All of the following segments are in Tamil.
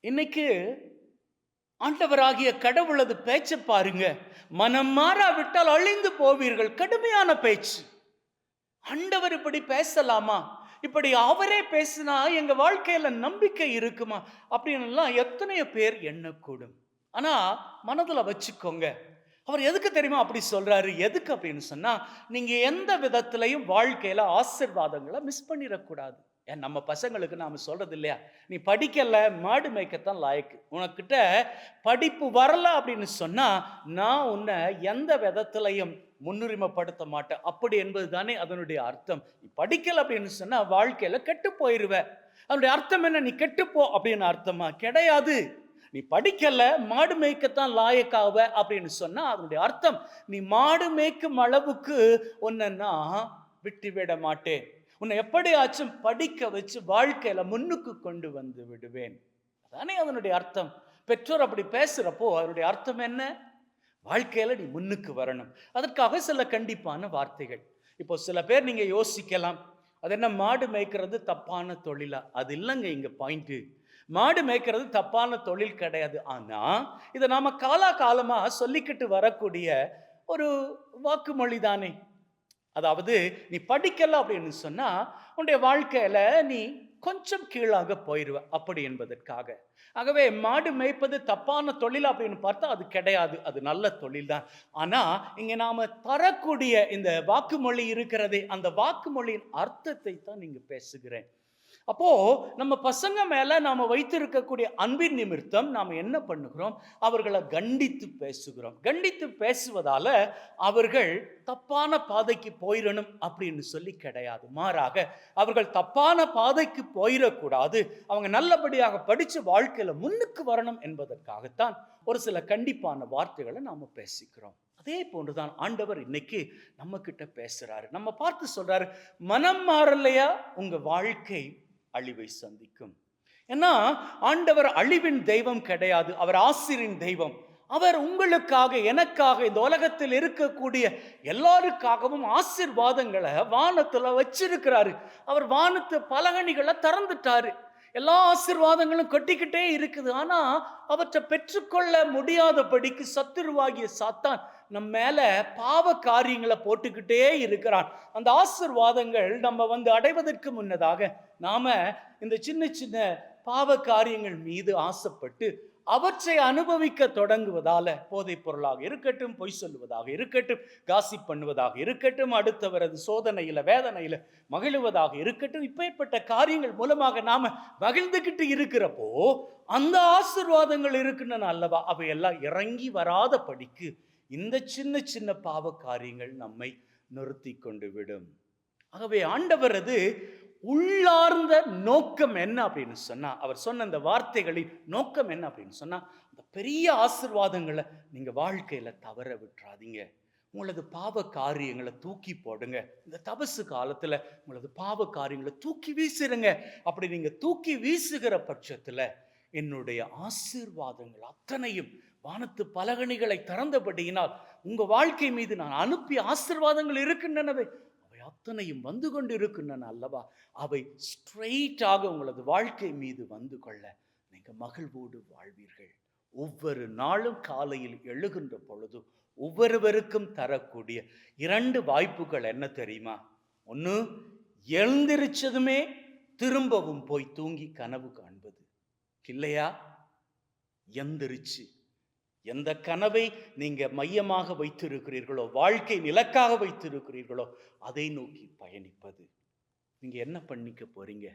இன்னைக்கு ஆண்டவராகிய கடவுளது பேச்சை பாருங்க. மனம் மாறாவிட்டால் அழிந்து போவீர்கள். கடுமையான பேச்சு. ஆண்டவர் இப்படி பேசலாமா? இப்படி அவரே பேசினா எங்க வாழ்க்கையில நம்பிக்கை இருக்குமா? அப்படின்லாம் எத்தனையோ பேர் எண்ணக்கூடும். ஆனா மனதில் வச்சுக்கோங்க. அவர் எதுக்கு தெரியுமா அப்படி சொல்கிறாரு எதுக்கு அப்படின்னு சொன்னால் நீங்கள் எந்த விதத்துலையும் வாழ்க்கையில் ஆசிர்வாதங்களை மிஸ் பண்ணிடக்கூடாது. ஏன் நம்ம பசங்களுக்கு நாம் சொல்கிறது இல்லையா? நீ படிக்கலை மாடு மேய்க்கத்தான் லாயக்கு. உனக்கிட்ட படிப்பு வரல அப்படின்னு சொன்னால் நான் உன்னை எந்த விதத்துலையும் முன்னுரிமைப்படுத்த மாட்டேன். அப்படி என்பது தானே அதனுடைய அர்த்தம். நீ படிக்கல அப்படின்னு சொன்னால் வாழ்க்கையில் கெட்டு போயிடுவேன் அதனுடைய அர்த்தம் என்ன? நீ கெட்டுப்போ அப்படின்னு அர்த்தமா? கிடையாது. நீ படிக்கல மாடு மேய்க்கத்தான் லாயக்காவ அப்படின்னு சொன்னா அதனுடைய அர்த்தம் நீ மாடு மேய்க்கும் அளவுக்கு உன்னை நான் விட்டு விட மாட்டேன். உன்னை எப்படியாச்சும் படிக்க வச்சு வாழ்க்கையில முன்னுக்கு கொண்டு வந்து விடுவேன். அதானே அதனுடைய அர்த்தம். பெற்றோர் அப்படி பேசுறப்போ அதனுடைய அர்த்தம் என்ன? வாழ்க்கையில நீ முன்னுக்கு வரணும். அதற்காக சில கண்டிப்பான வார்த்தைகள். இப்போ சில பேர் நீங்க யோசிக்கலாம் அது என்ன மாடு மேய்க்கிறது தப்பான தொழிலா? அது இல்லைங்க இங்க பாயிண்ட்டு மாடு மேய்க்கிறது தப்பான தொழில் கிடையாது. ஆனால் இதை நாம் காலா காலமாக சொல்லிக்கிட்டு வரக்கூடிய ஒரு வாக்குமொழி தானே. அதாவது நீ படிக்கல அப்படின்னு சொன்னால் உன்னுடைய வாழ்க்கையில் நீ கொஞ்சம் கீழாக போயிடுவ அப்படி என்பதற்காக. ஆகவே மாடு மேய்ப்பது தப்பான தொழில் அப்படின்னு பார்த்தா அது கிடையாது. அது நல்ல தொழில் தான். ஆனால் இங்கே நாம் தரக்கூடிய இந்த வாக்குமொழி இருக்கிறதே அந்த வாக்குமொழியின் அர்த்தத்தை தான் நீங்கள் பேசுகிறேன். அப்போ நம்ம பசங்க மேல நாம வைத்திருக்கக்கூடிய அன்பின் நிமித்தம் நாம என்ன பண்ணுகிறோம்? அவர்களை கண்டித்து பேசுகிறோம். கண்டித்து பேசுவதால அவர்கள் தப்பான பாதைக்கு போயிடணும் அப்படின்னு சொல்லி கிடையாது. மாறாக அவர்கள் தப்பான பாதைக்கு போயிடக்கூடாது அவங்க நல்லபடியாக படிச்சு வாழ்க்கையில முன்னுக்கு வரணும் என்பதற்காகத்தான் ஒரு சில கண்டிப்பான வார்த்தைகளை நாம பேசிக்கிறோம். அதே போன்றுதான் ஆண்டவர் இன்னைக்கு நம்ம கிட்ட பேசுறாரு. நம்ம பார்த்து சொல்றாரு மனம் மாறலையா? உங்க வாழ்க்கை அழிவை சந்திக்கும். ஏன்னா ஆண்டவர் அழிவின் தெய்வம் கிடையாது அவர் ஆசிரியின் தெய்வம். அவர் உங்களுக்காக எனக்காக இந்த உலகத்தில் இருக்கக்கூடிய எல்லாருக்காகவும் ஆசிர்வாதங்களை வானத்துல வச்சிருக்கிறாரு. அவர் வானத்து பலகணிகளை திறந்துட்டாரு. எல்லா ஆசிர்வாதங்களும் கொட்டிக்கிட்டே இருக்குது. ஆனால் அவற்றை பெற்றுக்கொள்ள முடியாதபடிக்கு சத்துருவாகிய சாத்தான் நம்ம மேலே பாவ காரியங்களை போட்டுக்கிட்டே இருக்கிறான். அந்த ஆசிர்வாதங்கள் நம்ம வந்து அடைவதற்கு முன்னதாக நாம் இந்த சின்ன சின்ன பாவ காரியங்கள் மீது ஆசைப்பட்டு அவற்றை அனுபவிக்க தொடங்குவதால போதைப் பொருளாக இருக்கட்டும் பொய் சொல்லுவதாக இருக்கட்டும் காசி பண்ணுவதாக இருக்கட்டும் அடுத்தவரது சோதனையில் வேதனையில் மகிழ்வதாக இருக்கட்டும் இப்பேற்பட்ட காரியங்கள் மூலமாக நாம் மகிழ்ந்துக்கிட்டு இருக்கிறப்போ அந்த ஆசிர்வாதங்கள் இருக்குன்னு அல்லவா? அவையெல்லாம் இறங்கி வராத படிக்கு இந்த சின்ன சின்ன பாவ காரியங்கள் நம்மை நிறுத்தி கொண்டு விடும். ஆகவே ஆண்டவரது உள்ளார்ந்த நோக்கம் என்ன அப்படின்னு சொன்னா அவர் சொன்ன இந்த வார்த்தைகளின் நோக்கம் என்ன அப்படின்னு சொன்னா அந்த பெரிய ஆசிர்வாதங்களை நீங்க வாழ்க்கையில தவற விட்டுறாதீங்க. உங்களது பாவ காரியங்களை தூக்கி போடுங்க. இந்த தபசு காலத்துல உங்களது பாவ காரியங்களை தூக்கி வீசுறங்க. அப்படி நீங்க தூக்கி வீசுகிற பட்சத்துல என்னுடைய ஆசீர்வாதங்கள் அத்தனையும் வானத்து பலகணிகளை திறந்தபடியினால் உங்க வாழ்க்கை மீது நான் அனுப்பிய ஆசீர்வாதங்கள் இருக்கின்றனவே. அவை அத்தனையும் வந்து கொண்டு இருக்கின்றன அல்லவா? அவை ஸ்ட்ரெயிட்டாக உங்களது வாழ்க்கை மீது வந்து கொள்ள நீங்கள் மகிழ்வோடு வாழ்வீர்கள். ஒவ்வொரு நாளும் காலையில் எழுகின்ற பொழுது ஒவ்வொருவருக்கும் தரக்கூடிய இரண்டு வாய்ப்புகள் என்ன தெரியுமா? ஒன்று எழுந்திருச்சதுமே திரும்பவும் போய் தூங்கி கனவு காண்பது. இல்லையா? எந்திரிச்சு. எந்த கனவை நீங்க மையமாக வைத்திருக்கிறீர்களோ வாழ்க்கை இலக்காக வைத்திருக்கிறீர்களோ அதை நோக்கி பயணிப்பது. நீங்க என்ன பண்ணிக்க போறீங்க?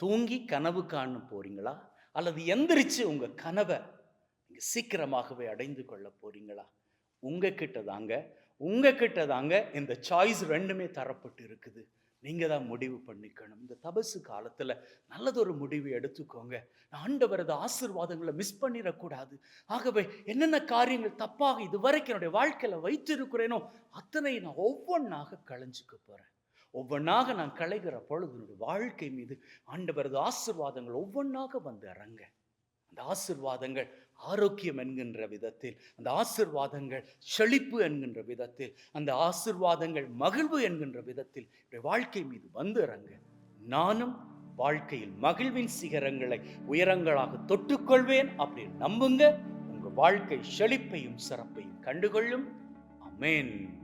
தூங்கி கனவு காண போறீங்களா? அல்லது எந்திரிச்சு உங்க கனவை நீங்க சீக்கிரமாகவே அடைந்து கொள்ள போறீங்களா? உங்ககிட்ட தாங்க உங்ககிட்ட தாங்க இந்த சாய்ஸ் ரெண்டுமே தரப்பட்டு இருக்குது. நீங்கள் தான் முடிவு பண்ணிக்கணும். இந்த தபசு காலத்தில் நல்லதொரு முடிவு எடுத்துக்கோங்க. நான் ஆண்டவரது ஆசீர்வாதங்களை மிஸ் பண்ணிடக்கூடாது. ஆகவே என்னென்ன காரியங்கள் தப்பாக இதுவரைக்கும் என்னுடைய வாழ்க்கையில் வைத்திருக்கிறேனோ அத்தனை நான் ஒவ்வொன்றாக களைஞ்சிக்க போகிறேன் ஒவ்வொன்றாக நான் களைகிற பொழுது என்னுடைய வாழ்க்கை மீது ஆண்டவரது ஆசீர்வாதங்கள் ஒவ்வொன்றாக வந்து இறங்க. அந்த ஆசிர்வாதங்கள் ஆரோக்கியம் என்கின்ற விதத்தில் அந்த ஆசிர்வாதங்கள் செழிப்பு என்கின்ற விதத்தில் அந்த ஆசிர்வாதங்கள் மகிழ்வு என்கின்ற விதத்தில் வாழ்க்கை மீது வந்து இறங்க நானும் வாழ்க்கையில் மகிழ்வின் சிகரங்களை உயரங்களாக தொட்டுக்கொள்வேன் அப்படின்னு நம்புங்க. உங்க வாழ்க்கை செழிப்பையும் சிறப்பையும் கண்டுகொள்ளும். அமேன்.